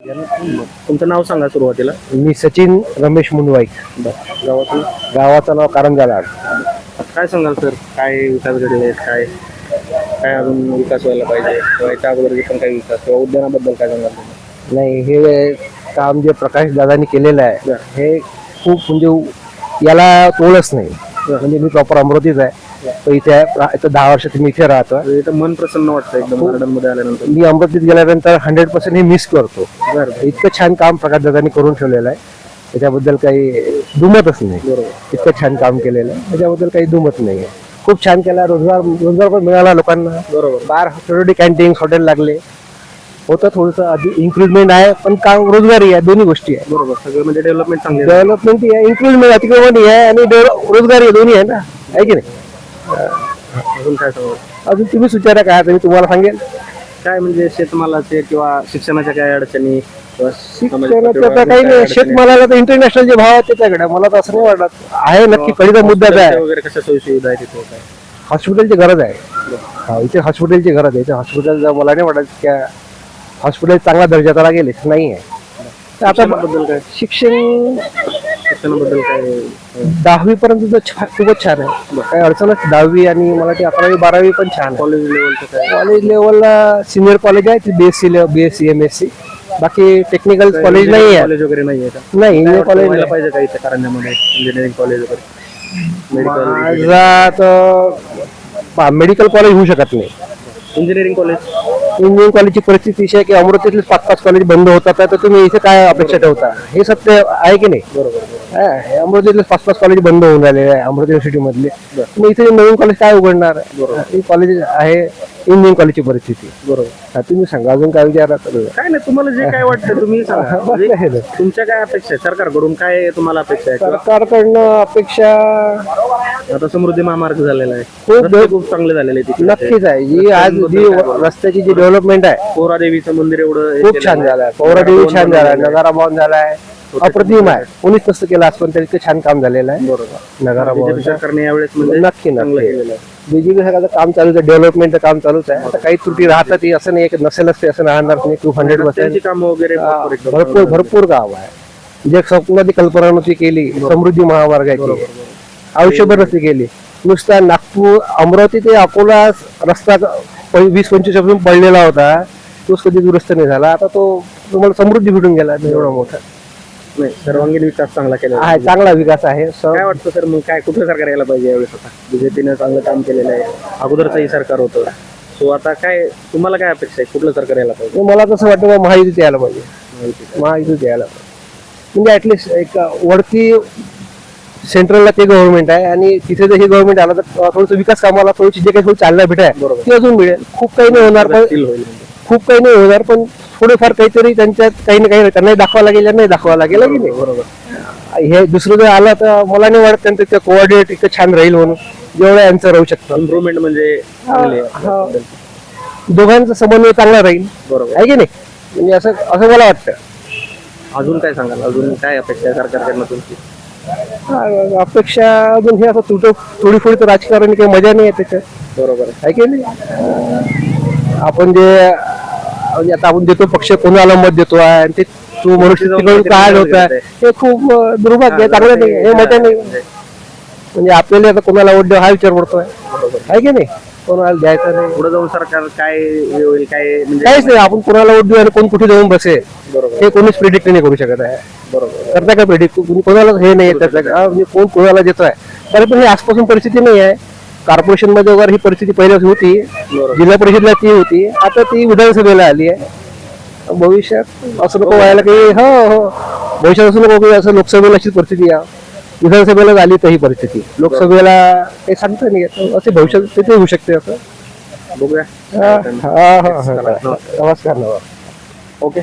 तुमचं नाव सांगा सुरुवातीला. मी सचिन रमेश मुनवाईक गावातून? गावाचं नाव कारंजा काय सांगाल सर? काय विकास घडले आहेत? काय काय अजून विकास व्हायला पाहिजे? किंवा याच्या अगोदर पण काही विकास किंवा उद्यानाबद्दल काय सांगाल तुम्ही? नाही हे काम जे प्रकाश दादानी केलेलं आहे. हे खूप म्हणजे याला तोडच नाही. म्हणजे मी प्रॉपर अमरावतीच आहे. तर इथे आहे. इथं दहा वर्षात मी इथे राहतो. इथं मन प्रसन्न वाटतं एकदम गार्डनमध्ये आल्यानंतर. मी अमरावतीत गेल्यानंतर हंड्रेड पर्सेंट हे मिस करतो. बरं इतकं छान काम प्रकाश दादानी करून ठेवलेलं आहे. त्याच्याबद्दल काही दुमतच नाही. इतकं छान काम केलेलं आहे. त्याच्याबद्दल काही दुमत नाही आहे. खूप छान केला. रोजगार रोजगार पण मिळाला लोकांना. बरोबर. बाहेर छोटे कॅन्टीन हॉटेल लागले. होतं थोडंसं आधी इन्क्रीजमेंट आहे पण काम रोजगारी आहे. दोन्ही गोष्टी आहे. बरोबर. सगळं म्हणजे डेव्हलपमेंट चांगली. डेव्हलपमेंट आहे इन्क्रीजमेंट अतिक्रमण आहे आणि रोजगारी दोन्ही आहे ना. आहे की नाही? अजून काय सांगू अजून तुम्ही सुचारा काय आता मी तुम्हाला सांगेल काय म्हणजे शेतमालाचे किंवा शिक्षणाच्या काय अडचणी किंवा शिक्षणाचं आता काही नाही. शेतमालाला तर इंटरनॅशनल जे भाव आहेत त्याच्याकडे. मला तर असं नाही वाटत. आहे नक्की. कळीचा मुद्दाच आहे वगैरे कशा सोयी सुविधा आहे तिथे काय? हॉस्पिटलची गरज आहे. हा इथे हॉस्पिटलची गरज आहे. इथे हॉस्पिटल मला नाही वाटत की हॉस्पिटल चांगला दर्जाचा लागेल नाही आहे तर आता शिक्षणाबद्दल काय? शिक्षण शिक्षणाबद्दल काय? दहावी पर्यंत छान खूपच छान आहे. काही अडचणच दहावी आणि मला ते अकरावी बारावी पण छान कॉलेज लेवलचं काय? कॉलेज लेवलला सिनियर कॉलेज आहे B S C B S C M S C बाकी टेक्निकल कॉलेज नाही आहे. कॉलेज वगैरे नाही आहे नाही इंजिनियर कॉलेज पाहिजे का इथे कारंजामध्ये इंजिनिअरिंग कॉलेज वगैरे? मेडिकल माझा तर मेडिकल कॉलेज होऊ शकत नाही. इंजिनिअरिंग कॉलेज इंजिनिअरिंग कॉलेजची परिस्थिती अशी आहे की अमरावतीतले पाच पाच कॉलेज बंद होतात तर तुम्ही इथे काय अपेक्षा ठेवता? हे सत्य आहे की नाही? बरोबर. हा, अमरावतीतले पाच पाच कॉलेज बंद होऊन राहिलेले आहे अमरावती युनिव्हर्सिटी मधले. तुम्ही इथे नवीन कॉलेज काय उघडणार? ही कॉलेज आहे इंजिनिअरिंग कॉलेजची परिस्थिती. बरोबर. हा, तुम्ही सांगा अजून काय विचार काय नाही तुम्हाला जे काय वाटतं तुम्ही सांगा. म्हणजे तुमच्या काय अपेक्षा आहे? सरकारकडून काय तुम्हाला अपेक्षा आहे? सरकारकडनं अपेक्षा आता समृद्धी महामार्ग झालेला आहे. खूप रस्ते खूप चांगले झालेले आहेत तिकडे. नक्कीच आहे. जी आज जी रस्त्याची जी डेव्हलपमेंट आहे पोहरादेवीचं मंदिर एवढं हे खूप केलेलं छान आहे. झालं आहे. पौरादेवी छान झाला आहे. नगारा भवन झाला आहे. अप्रतिम आहे. कोणीच तसं केलं आज पण तरी इतकं छान काम झालेलं आहे. बरोबर. सरकारने यावेळेस म्हणजे नक्की नक्की. बीजेपी सरकारचं काम चालूच आहे डेव्हलपमेंटचं काम चालूच आहे. आता काही त्रुटी राहतात असं नाही की नसेलच ते असं राहणार नाही टू हंड्रेड पर्सेंट कामं वगैरे भरपूर भरपूर गाव आहे. जे स्वप्नाची कल्पना नव्हती केली समृद्धी महामार्गाची. आयुष्यभर नव्हती केली. नुसता नागपूर अमरावती ते अकोला रस्ता वीस पंचवीस पडलेला होता. तोच कधी दुरुस्त नाही झाला. आता तो तुम्हाला समृद्धी भेटून गेला एवढा मोठा. नाही सर्वांगीण विकास चांगला केला आहे चांगला विकास आहे स- काय वाटतं सर मग काय कुठलं सरकार यायला पाहिजे यावेळेस आता? बीजेपीनं चांगलं काम केलेलं आहे. अगोदरचंही सरकार होतं. सो आता काय तुम्हाला काय अपेक्षा आहे? कुठलं सरकार यायला पाहिजे? मला कसं वाटतं बा महायुतीत यायला पाहिजे. महायुतीत यायला पाहिजे. म्हणजे ऍटलिस्ट एक वरती सेंट्रलला ते गव्हर्नमेंट आहे आणि तिथे जर हे गव्हर्नमेंट आलं तर थोडंसं विकास कामाला थोडीशी जे काही थोडी चालना भेट आहे बरोबर. ती अजून मिळेल. खूप काही नाही होणार पण. खूप काही नाही होणार पण थोडेफार काहीतरी त्यांच्यात काही ना काही त्यांनाही दाखवा लागेल यांनाही दाखवा लागेल की नाही? बरोबर हे दुसरं जर आलं तर मला नाही वाटत त्यांचं ते कोऑर्डिनेट इतकं छान राहील म्हणून. जेवढं यांचं राहू शकतं. इम्प्रुव्हमेंट म्हणजे. दोघांचा समन्वय चांगला राहील. बरोबर. आहे की नाही? म्हणजे असं असं मला वाटतं. अजून काय सांगाल? अजून काय अपेक्षा सरकारकडनं तुमची? अपेक्षा अजून हे असं तुटो थोडी थोडी तर राजकारण काही मजा नाही आहे त्याच्यात. बरोबर. आहे की नाही? आपण जे म्हणजे आता आपण देतो पक्ष कोणाला मत देतो आहे आणि ते तू मनुष्य तिकडून काय होत आहे हे खूप दुर्भाग्य आहे. चांगलं नाही हे मजा नाही. म्हणजे आपल्याला आता कोणाला वोट द्यावा हा विचार पडतोय. आहे की नाही? कोणाला द्यायचं नाही. पुढे जाऊन सरकार काय हे होईल काय म्हणजे काहीच नाही. आपण कोणाला वोट देऊ आणि कोण कुठे जाऊन बसेल बरोबर. हे कोणीच प्रिडिक्ट नाही करू शकत आहे. बरोबर. करता का प्रिडिक्ट कोणाला हे नाही आहे. त्याचं म्हणजे कोण कोणाला देत आहे तरी पण ही आजपासून परिस्थिती नाही आहे. कॉर्पोरेशनमध्ये वगैरे ही परिस्थिती पहिल्या होती. जिल्हा परिषदला ती होती. आता ती विधानसभेला आली आहे. भविष्यात असं नको व्हायला काही हो हो. भविष्यात असं नको की असं लोकसभेला अशीच परिस्थिती या. विधानसभेला झाली तर ही परिस्थिती. लोकसभेला काही सांगता नाही येत. असे भविष्यात तिथे होऊ शकते असं. बघूया. हा हा हा हा. नमस्कार नमस्कार. ओके.